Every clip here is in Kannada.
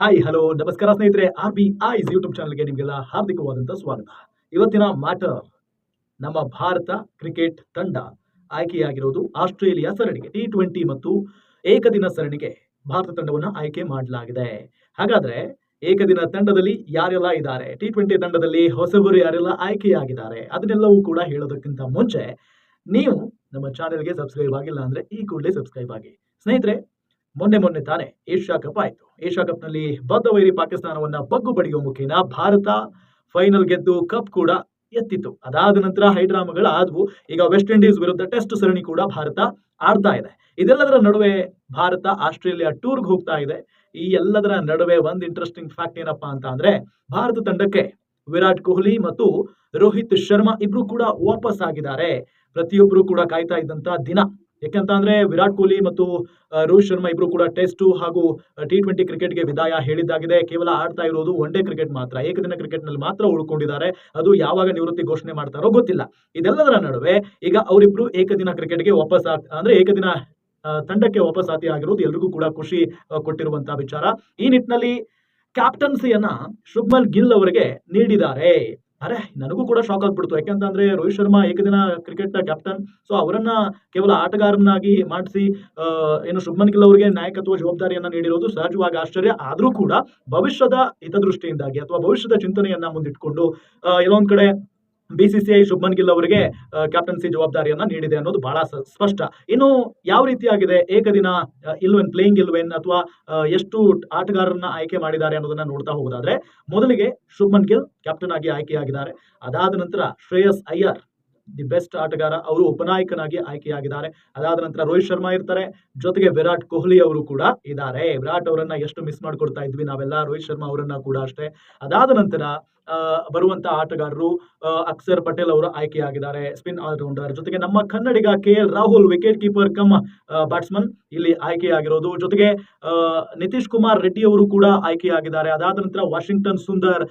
ಹಾಯ್ ಹಲೋ ನಮಸ್ಕಾರ ಸ್ನೇಹಿತರೆ. ಆರ್ ಬಿ ಐಸ್ ಯೂಟ್ಯೂಬ್ ಚಾನಲ್ಗೆ ನಿಮಗೆಲ್ಲ ಹಾರ್ದಿಕವಾದಂಥ ಸ್ವಾಗತ. ಇವತ್ತಿನ ಮ್ಯಾಟರ್ ನಮ್ಮ ಭಾರತ ಕ್ರಿಕೆಟ್ ತಂಡ ಆಯ್ಕೆಯಾಗಿರೋದು ಆಸ್ಟ್ರೇಲಿಯಾ ಸರಣಿಗೆ ಟಿ ಟ್ವೆಂಟಿ ಮತ್ತು ಏಕದಿನ ಸರಣಿಗೆ ಭಾರತ ತಂಡವನ್ನು ಆಯ್ಕೆ ಮಾಡಲಾಗಿದೆ. ಹಾಗಾದ್ರೆ ಏಕದಿನ ತಂಡದಲ್ಲಿ ಯಾರೆಲ್ಲ ಇದ್ದಾರೆ? ಟಿ ಟ್ವೆಂಟಿ ತಂಡದಲ್ಲಿ ಹೊಸಬರು ಯಾರೆಲ್ಲ ಆಯ್ಕೆಯಾಗಿದ್ದಾರೆ? ಅದನ್ನೆಲ್ಲವೂ ಕೂಡ ಹೇಳೋದಕ್ಕಿಂತ ಮುಂಚೆ ನೀವು ನಮ್ಮ ಚಾನೆಲ್ಗೆ ಸಬ್ಸ್ಕ್ರೈಬ್ ಆಗಿಲ್ಲ ಅಂದ್ರೆ ಈ ಕೂಡಲೇ ಸಬ್ಸ್ಕ್ರೈಬ್ ಆಗಿ. ಸ್ನೇಹಿತರೆ ಮೊನ್ನೆ ಮೊನ್ನೆ ತಾನೇ ಏಷ್ಯಾ ಕಪ್ ಆಯಿತು. ಏಷ್ಯಾ ಕಪ್ನಲ್ಲಿ ಬದ್ಧವೈರಿ ಪಾಕಿಸ್ತಾನವನ್ನು ಬಗ್ಗು ಬಡಿಯುವ ಮುಖೇನ ಭಾರತ ಫೈನಲ್ ಗೆದ್ದು ಕಪ್ ಕೂಡ ಎತ್ತಿತ್ತು. ಅದಾದ ನಂತರ ಹೈಡ್ರಾಮಗಳ ಆದವು. ಈಗ ವೆಸ್ಟ್ ಇಂಡೀಸ್ ವಿರುದ್ಧ ಟೆಸ್ಟ್ ಸರಣಿ ಕೂಡ ಭಾರತ ಆಡ್ತಾ ಇದೆ. ಇದೆಲ್ಲದರ ನಡುವೆ ಭಾರತ ಆಸ್ಟ್ರೇಲಿಯಾ ಟೂರ್ಗೆ ಹೋಗ್ತಾ ಇದೆ. ಈ ಎಲ್ಲದರ ನಡುವೆ ಒಂದು ಇಂಟ್ರೆಸ್ಟಿಂಗ್ ಫ್ಯಾಕ್ಟ್ ಏನಪ್ಪಾ ಅಂತ ಅಂದ್ರೆ ಭಾರತ ತಂಡಕ್ಕೆ ವಿರಾಟ್ ಕೊಹ್ಲಿ ಮತ್ತು ರೋಹಿತ್ ಶರ್ಮಾ ಇಬ್ರು ಕೂಡ ವಾಪಸ್ ಆಗಿದ್ದಾರೆ. ಪ್ರತಿಯೊಬ್ಬರು ಕೂಡ ಕಾಯ್ತಾ ಇದ್ದಂತ ದಿನ. ಯಾಕೆಂತ ಅಂದ್ರೆ ವಿರಾಟ್ ಕೊಹ್ಲಿ ಮತ್ತು ರೋಹಿತ್ ಶರ್ಮಾ ಇಬ್ರು ಕೂಡ ಟೆಸ್ಟ್ ಹಾಗೂ ಟಿ ಟ್ವೆಂಟಿ ಕ್ರಿಕೆಟ್ಗೆ ವಿದಾಯ ಹೇಳಿದ್ದಾಗಿದೆ. ಕೇವಲ ಆಡ್ತಾ ಇರೋದು ಒನ್ ಡೇ ಕ್ರಿಕೆಟ್ ಮಾತ್ರ. ಏಕದಿನ ಕ್ರಿಕೆಟ್ನಲ್ಲಿ ಮಾತ್ರ ಉಳ್ಕೊಂಡಿದ್ದಾರೆ. ಅದು ಯಾವಾಗ ನಿವೃತ್ತಿ ಘೋಷಣೆ ಮಾಡ್ತಾರೋ ಗೊತ್ತಿಲ್ಲ. ಇದೆಲ್ಲದರ ನಡುವೆ ಈಗ ಅವರಿಬ್ರು ಏಕದಿನ ಕ್ರಿಕೆಟ್ಗೆ ವಾಪಸ್ ಅಂದ್ರೆ ಏಕದಿನ ತಂಡಕ್ಕೆ ವಾಪಸ್ ಆತಿ ಆಗಿರೋದು ಎಲ್ರಿಗೂ ಕೂಡ ಖುಷಿ ಕೊಟ್ಟಿರುವಂತಹ ವಿಚಾರ. ಈ ನಿಟ್ಟಿನಲ್ಲಿ ಕ್ಯಾಪ್ಟನ್ಸಿಯನ್ನ ಶುಭ್ಮನ್ ಗಿಲ್ ಅವರಿಗೆ ನೀಡಿದ್ದಾರೆ. ಅರೆ, ನನಗೂ ಕೂಡ ಶಾಕ್ ಆಗ್ಬಿಡ್ತು. ಯಾಕೆಂತಂದ್ರೆ ರೋಹಿತ್ ಶರ್ಮಾ ಏಕದಿನ ಕ್ರಿಕೆಟ್ ಕ್ಯಾಪ್ಟನ್ ಸೊ ಅವರನ್ನ ಕೇವಲ ಆಟಗಾರನಾಗಿ ಮಾಡಿಸಿ ಏನು ಶುಭ್ಮನ್ ಗಿಲ್ ಅವರಿಗೆ ನಾಯಕತ್ವ ಜವಾಬ್ದಾರಿಯನ್ನ ನೀಡಿರೋದು ಸಹಜವಾಗಿ ಆಶ್ಚರ್ಯ. ಆದರೂ ಕೂಡ ಭವಿಷ್ಯದ ಹಿತದೃಷ್ಟಿಯಿಂದಾಗಿ ಅಥವಾ ಭವಿಷ್ಯದ ಚಿಂತನೆಯನ್ನ ಮುಂದಿಟ್ಕೊಂಡು ಎಲ್ಲೊಂದ್ ಕಡೆ ಬಿಸಿಸಿಐ ಶುಭ್ಮನ್ ಗಿಲ್ ಅವರಿಗೆ ಕ್ಯಾಪ್ಟನ್ಸಿ ಜವಾಬ್ದಾರಿಯನ್ನು ನೀಡಿದೆ ಅನ್ನೋದು ಬಹಳ ಸ್ಪಷ್ಟ. ಇನ್ನು ಯಾವ ರೀತಿಯಾಗಿದೆ ಏಕದಿನ ಇಲ್ವೆನ್ ಪ್ಲೇಯಿಂಗ್ ಇಲ್ವೆನ್ ಅಥವಾ ಎಷ್ಟು ಆಟಗಾರರನ್ನ ಆಯ್ಕೆ ಮಾಡಿದ್ದಾರೆ ಅನ್ನೋದನ್ನ ನೋಡ್ತಾ ಹೋಗೋದಾದ್ರೆ, ಮೊದಲಿಗೆ ಶುಭ್ಮನ್ ಗಿಲ್ ಕ್ಯಾಪ್ಟನ್ ಆಗಿ ಆಯ್ಕೆಯಾಗಿದ್ದಾರೆ. ಅದಾದ ನಂತರ ಶ್ರೇಯಸ್ ಅಯ್ಯರ್, ದಿ ಬೆಸ್ಟ್ ಆಟಗಾರ, ಅವರು ಉಪನಾಯಕನಾಗಿ ಆಯ್ಕೆಯಾಗಿದ್ದಾರೆ. ಅದಾದ ನಂತರ ರೋಹಿತ್ ಶರ್ಮಾ ಇರ್ತಾರೆ, ಜೊತೆಗೆ ವಿರಾಟ್ ಕೊಹ್ಲಿ ಅವರು ಕೂಡ ಇದ್ದಾರೆ. ವಿರಾಟ್ ಅವರನ್ನ ಎಷ್ಟು ಮಿಸ್ ಮಾಡ್ಕೊಡ್ತಾ ಇದ್ವಿ ನಾವೆಲ್ಲ, ರೋಹಿತ್ ಶರ್ಮಾ ಅವರನ್ನ ಕೂಡ ಅಷ್ಟೇ. ಅದಾದ ನಂತರ ಆ, ಬರುವಂತ ಆಟಗಾರರು ಅಕ್ಷರ್ ಪಟೇಲ್ ಅವರು ಆಯ್ಕೆಯಾಗಿದ್ದಾರೆ ಸ್ಪಿನ್ ಆಲ್ರೌಂಡರ್. ಜೊತೆಗೆ ನಮ್ಮ Kannadiga K L Rahul wicket keeper cum batsman ಇಲ್ಲಿ ಆಯ್ಕೆಯಾಗಿರೋದು. ಜೊತೆಗೆ ನಿತೀಶ್ ಕುಮಾರ್ ರೆಡ್ಡಿ ಅವರು ಕೂಡ ಆಯ್ಕೆಯಾಗಿದ್ದಾರೆ. ಅದಾದ ನಂತರ ವಾಷಿಂಗ್ಟನ್ ಸುಂದರ್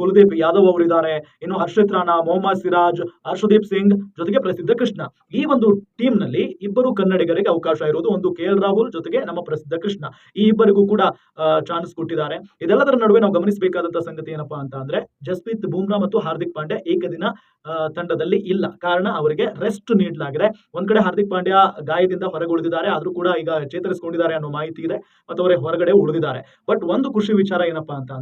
ಕುಲದೀಪ್ ಯಾದವ್ ಅವರು ಇದ್ದಾರೆ. ಇನ್ನು ಹರ್ಷಿತ್ ರಾಣಾ ಮೊಹಮ್ಮದ್ ಸಿರಾಜ್ ಹರ್ಷದೀಪ್ ಸಿಂಗ್ ಜೊತೆಗೆ ಪ್ರಸಿದ್ಧ ಕೃಷ್ಣ. ಈ ಒಂದು ಟೀಮ್ನಲ್ಲಿ ಇಬ್ಬರು ಕನ್ನಡಿಗರಿಗೆ ಅವಕಾಶ ಇರೋದು ಒಂದು ಕೆ ಎಲ್ ರಾಹುಲ್ ಜೊತೆಗೆ ನಮ್ಮ ಪ್ರಸಿದ್ಧ ಕೃಷ್ಣ. ಈ ಇಬ್ಬರಿಗೂ ಕೂಡ ಚಾನ್ಸ್ ಕೊಟ್ಟಿದ್ದಾರೆ. ಇದೆಲ್ಲದರ ನಡುವೆ ನಾವು ಗಮನಿಸಬೇಕಾದಂತ ಸಂಗತಿ ಏನಪ್ಪಾ ಅಂತ ಅಂದ್ರೆ ಜಸ್ಪ್ರೀತ್ ಬುಮ್ರಾ ಮತ್ತು ಹಾರ್ದಿಕ್ ಪಾಂಡ್ಯ ಏಕದಿನ ತಂಡದಲ್ಲಿ ಇಲ್ಲ. ಕಾರಣ ಅವರಿಗೆ ರೆಸ್ಟ್ ನೀಡಲಾಗಿದೆ. ಒಂದ್ ಕಡೆ ಹಾರ್ದಿಕ್ ಪಾಂಡ್ಯ ಗಾಯದಿಂದ ಹೊರಗೆ ಉಳಿದಿದ್ದಾರೆ ಆದ್ರೂ ಕೂಡ ಈಗ ಚೇತರಿಸಿಕೊಂಡಿದ್ದಾರೆ ಅನ್ನೋ ಮಾಹಿತಿ ಇದೆ ಮತ್ತು ಅವರೇ ಹೊರಗಡೆ ಉಳಿದಿದ್ದಾರೆ. ಬಟ್ ಒಂದು ಖುಷಿ ವಿಚಾರ ಏನಪ್ಪಾ ಅಂತ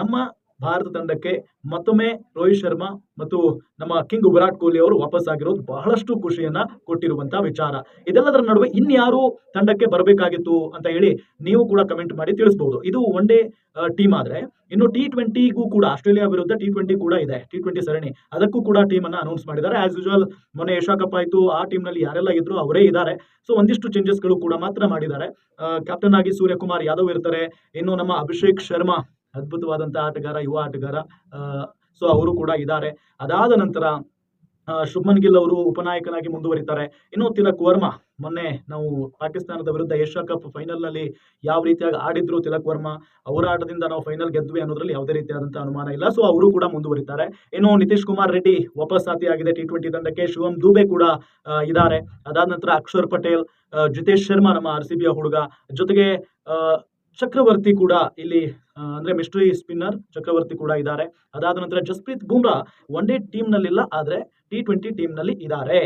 ನಮ್ಮ ಭಾರತ ತಂಡಕ್ಕೆ ಮತ್ತೊಮ್ಮೆ ರೋಹಿತ್ ಶರ್ಮಾ ಮತ್ತು ನಮ್ಮ ಕಿಂಗ್ ವಿರಾಟ್ ಕೊಹ್ಲಿ ಅವರು ವಾಪಸ್ ಆಗಿರೋದು ಬಹಳಷ್ಟು ಖುಷಿಯನ್ನ ಕೊಟ್ಟಿರುವಂತಹ ವಿಚಾರ. ಇದೆಲ್ಲದರ ನಡುವೆ ಇನ್ಯಾರು ತಂಡಕ್ಕೆ ಬರಬೇಕಾಗಿತ್ತು ಅಂತ ಹೇಳಿ ನೀವು ಕೂಡ ಕಮೆಂಟ್ ಮಾಡಿ ತಿಳಿಸಬಹುದು ಇದು ಒನ್ ಡೇ ಟೀಮ್ ಆದ್ರೆ, ಇನ್ನು ಟಿ ಟ್ವೆಂಟಿಗೂ ಕೂಡ ಆಸ್ಟ್ರೇಲಿಯಾ ವಿರುದ್ಧ ಟಿ ಟ್ವೆಂಟಿ ಕೂಡ ಇದೆ. ಟಿ ಟ್ವೆಂಟಿ ಸರಣಿ. ಅದಕ್ಕೂ ಕೂಡ ಟೀಮ್ ಅನ್ನ ಅನೌನ್ಸ್ ಮಾಡಿದ್ದಾರೆ. ಆಸ್ ಯೂಶುವಲ್ ಮೊನ್ನೆ ಏಷ್ಯಾ ಕಪ್ ಆಯ್ತು. ಆ ಟೀಮ್ನಲ್ಲಿ ಯಾರೆಲ್ಲ ಇದ್ರು ಅವರೇ ಇದ್ದಾರೆ. ಸೊ ಒಂದಿಷ್ಟು ಚೇಂಜಸ್ಗಳು ಕೂಡ ಮಾತ್ರ ಮಾಡಿದ್ದಾರೆ. ಕ್ಯಾಪ್ಟನ್ ಆಗಿ ಸೂರ್ಯಕುಮಾರ್ ಯಾದವ್ ಇರ್ತಾರೆ. ಇನ್ನು ನಮ್ಮ ಅಭಿಷೇಕ್ ಶರ್ಮಾ ಅದ್ಭುತವಾದಂತಹ ಆಟಗಾರ, ಯುವ ಆಟಗಾರ ಸೊ ಅವರು ಕೂಡ ಇದ್ದಾರೆ. ಅದಾದ ನಂತರ ಶುಭಮನ್ ಗಿಲ್ ಅವರು ಉಪನಾಯಕನಾಗಿ ಮುಂದುವರಿತಾರೆ. ಇನ್ನು ತಿಲಕ್ ವರ್ಮಾ, ಮೊನ್ನೆ ನಾವು ಪಾಕಿಸ್ತಾನದ ವಿರುದ್ಧ ಏಷ್ಯಾ ಕಪ್ ಫೈನಲ್ನಲ್ಲಿ ಯಾವ ರೀತಿಯಾಗಿ ಆಡಿದ್ರು ತಿಲಕ್ ವರ್ಮಾ, ಅವರ ಆಟದಿಂದ ನಾವು ಫೈನಲ್ ಗೆದ್ವಿ ಅನ್ನೋದ್ರಲ್ಲಿ ಯಾವುದೇ ರೀತಿಯಾದಂತಹ ಅನುಮಾನ ಇಲ್ಲ. ಸೊ ಅವರು ಕೂಡ ಮುಂದುವರಿತಾರೆ. ಇನ್ನು ನಿತೀಶ್ ಕುಮಾರ್ ರೆಡ್ಡಿ ವಾಪಸ್ ಆಗಿದೆ ಟಿ ಟ್ವೆಂಟಿ ತಂಡಕ್ಕೆ. ಶಿವಂ ದುಬೆ ಕೂಡ ಇದ್ದಾರೆ. ಅದಾದ ನಂತರ ಅಕ್ಷರ್ ಪಟೇಲ್ ಜಿತೇಶ್ ಶರ್ಮಾ ನಮ್ಮ ಆರ್ ಸಿ ಹುಡುಗ. ಜೊತೆಗೆ ಚಕ್ರವರ್ತಿ ಕೂಡ ಇಲ್ಲಿ ಅಂದ್ರೆ ಮಿಸ್ಟ್ರಿ ಸ್ಪಿನ್ನರ್ ಚಕ್ರವರ್ತಿ ಕೂಡ ಇದ್ದಾರೆ. ಅದಾದ ನಂತರ Jasprit Bumrah one day team ನಲ್ಲಿಲ್ಲ ಆದ್ರೆ ಟಿ ಟ್ವೆಂಟಿ ಟೀಮ್ನಲ್ಲಿ ಇದ್ದಾರೆ.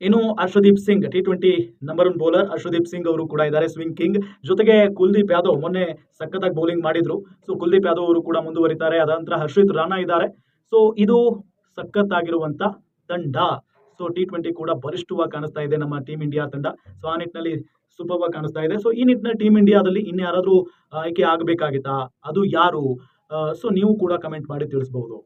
ಇನ್ನು Harshdeep Singh T twenty number one bowler Arshdeep Singh ಅವರು ಕೂಡ ಇದ್ದಾರೆ ಸ್ವಿಂಗ್ ಕಿಂಗ್ ಜೊತೆಗೆ ಕುಲ್ದೀಪ್ ಯಾದವ್ ಮೊನ್ನೆ ಸಖತ್ತಾಗಿ ಬೌಲಿಂಗ್ ಮಾಡಿದ್ರು. ಸೊ ಕುಲ್ದೀಪ್ ಯಾದವ್ ಅವರು ಕೂಡ ಮುಂದುವರಿತಾರೆ. ಅದ ನಂತರ ಹರ್ಷಿತ್ ರಾಣಾ ಇದ್ದಾರೆ. ಸೊ ಇದು ಸಖತ್ತಾಗಿರುವಂತ ತಂಡ. ಸೊ ಟಿ ಟ್ವೆಂಟಿ ಕೂಡ ಬಲಿಷ್ಠವಾಗಿ ಕಾಣಿಸ್ತಾ ಇದೆ ನಮ್ಮ ಟೀಮ್ ಇಂಡಿಯಾ ತಂಡ. ಸೊ ಆ ನಿಟ್ಟಿನಲ್ಲಿ ಸೂಪರ್ ಕಾಣಿಸ್ತಾ ಇದೆ. ಸೊ ಈ ನಿಟ್ಟಿನಲ್ಲಿ ಟೀಮ್ ಇಂಡಿಯಾದಲ್ಲಿ ಇನ್ಯಾರಾದರೂ ಆಯ್ಕೆ ಆಗಬೇಕಾಗಿತ್ತಾ? ಅದು ಯಾರು? ಸೊ ನೀವು ಕೂಡ ಕಮೆಂಟ್ ಮಾಡಿ ತಿಳಿಸಬಹುದು